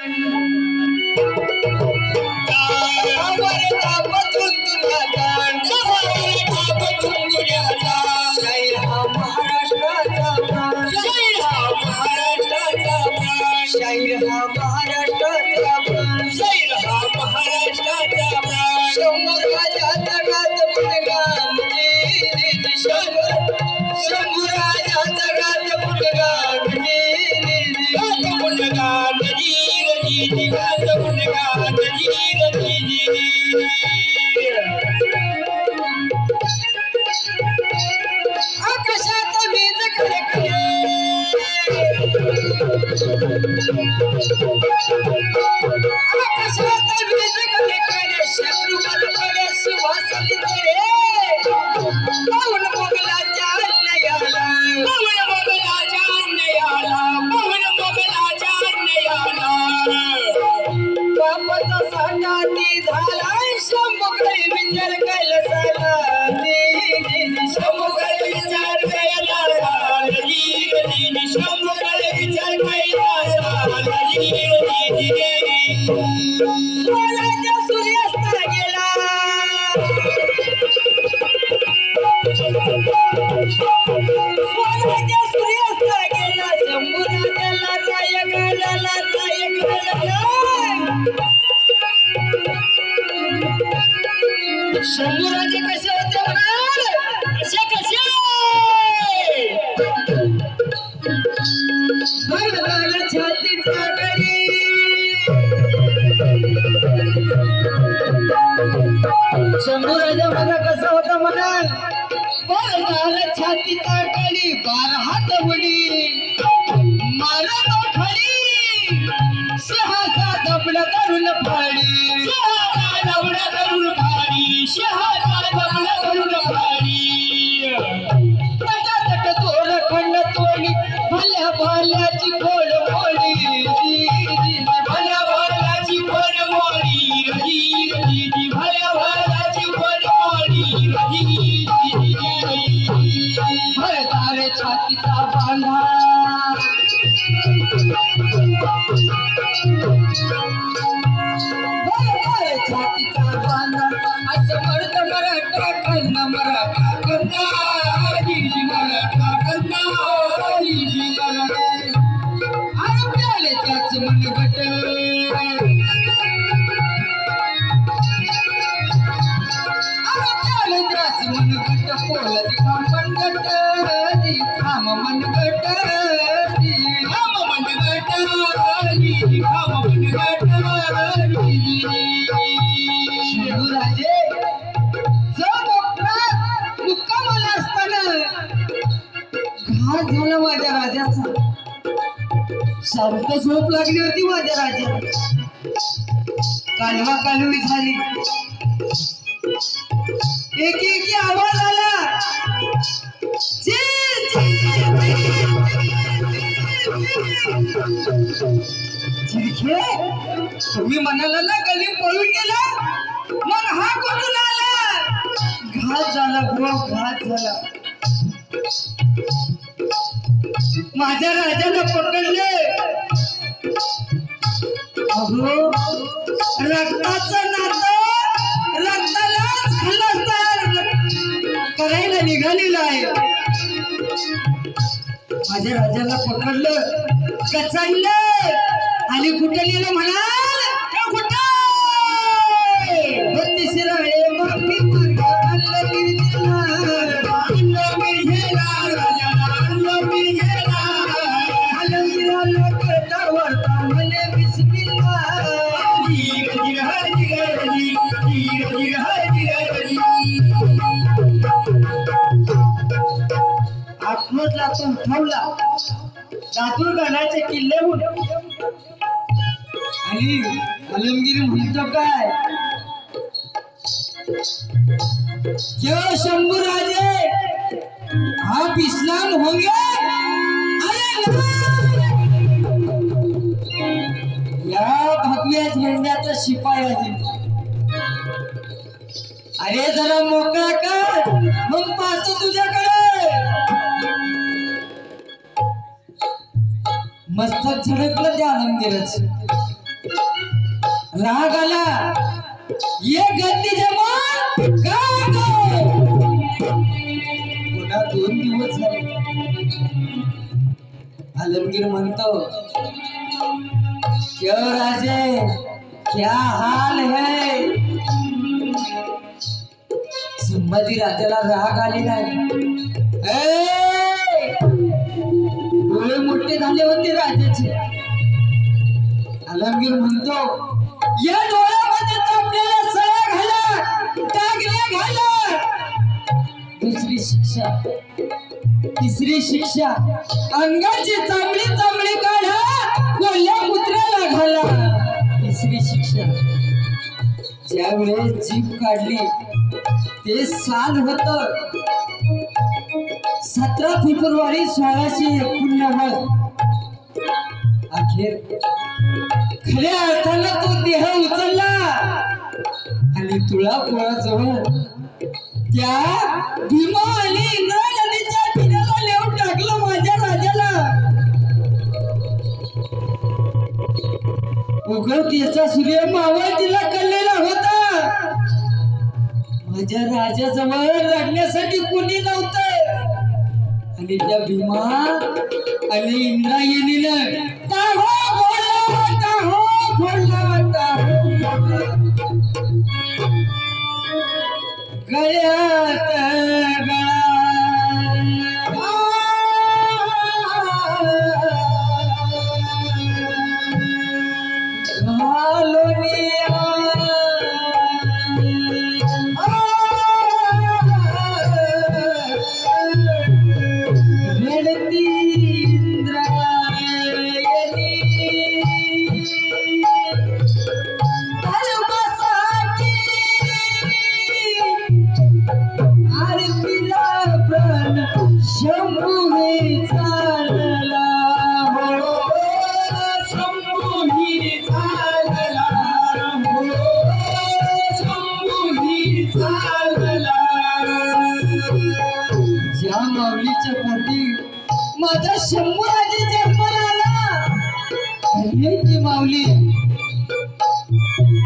Música yeah. Shambhuraje कसे होते म्हणाल? असे कसे? छातीचा शंभूराजा माझा कसा होता म्हणाल? भरदार छातीचा गडी हात उडी. मारा भरदार छातीचा बांधा. छातीचा बांधा. असं मर्द मराठा कन्ना शांत झोप लागली होती माझ्या राजा कालवा कालवी झाली एक एक आवाज आला जी, जी, झिरखे तुम्ही म्हणाला ना गली पळून गेला मग हा कुठून आला घात झाला घात झाला माझ्या राजाला पकडले. अहो रक्ताचं नातं रक्तालाच खलसदार करायला निघालेलं आहे. माझ्या राजाला पकडलं. कचाडलं. आणि कुठे लिहिलं म्हणा? आत्मजला ठेवला उठवला किल्ले गणाचे आणि आलमगिरी म्हणतो काय? जेव्हा शंभू राजे आप इस्लाम होंगे? या भगव्या झेंड्याचा शिपाया आहे अरे जरा मोकळा कर मग पाहतो तुझ्याकडे. मस्तक झडकलं त्या आलमगीरच राग आला. ये गद्दी जमान पुन्हा दोन दिवस झाले. आलमगीर म्हणतो क्यों राजे क्या हाल है? संभाजी राजाला राग आली नाही डोळे मोठे झाले होते राजाचे. आलमगीर म्हणतो या डोळ्यामध्ये तो आपल्याला सळ्या घाला टाकल्या घाला दुसरी शिक्षा. तिसरी शिक्षा अंगाची चांगली चांगली काढा कोल्ह्या कुत्र्याला घाला. तिसरी शिक्षा ज्यावेळेस जीप काढली ते साल होतं फेब्रुवारी सोळाशे एकोणनव्वद. अखेर खऱ्या अर्थानं तो देह उचलला. आणि तुळा जवळ त्या भीमा आणि इंद्रा नदीच्या किनाऱ्याला नेऊन टाकलं माझ्या राजाला. उगवतीचा सूर्य मावळतीला कल्लेला होता. माझ्या राजाजवळ लढण्यासाठी कुणी नव्हतं. आणि त्या भीमा आणि इंद्रायणीनं टाहो फोडला टाहो फोडला टाहो फोडला. गळ्यात धन्य माऊली.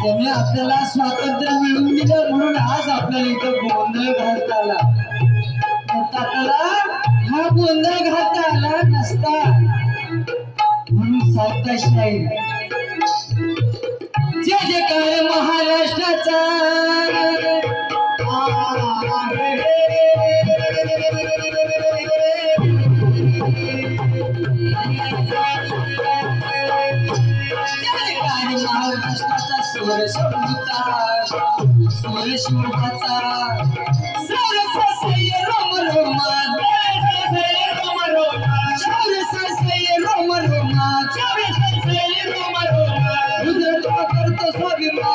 त्याने आपल्याला स्वातंत्र्य मिळवून दिलं म्हणून आज आपल्याला इथं गोंधळ घालता आला. नाहीतर आपल्याला हा गोंधळ घालता आला नसता. म्हणून सत्य नाही. जे जय जयकार महाराष्ट्राचा. जयकार महाराष्ट्राचा स्वर शंभूचा. स्वर शिवचा सरस सय रोम रोमा सय रोम रोमा सरस सय रोम रोमा सरस सय रोम रोमा रुद्र तो करतो स्वाभिमान.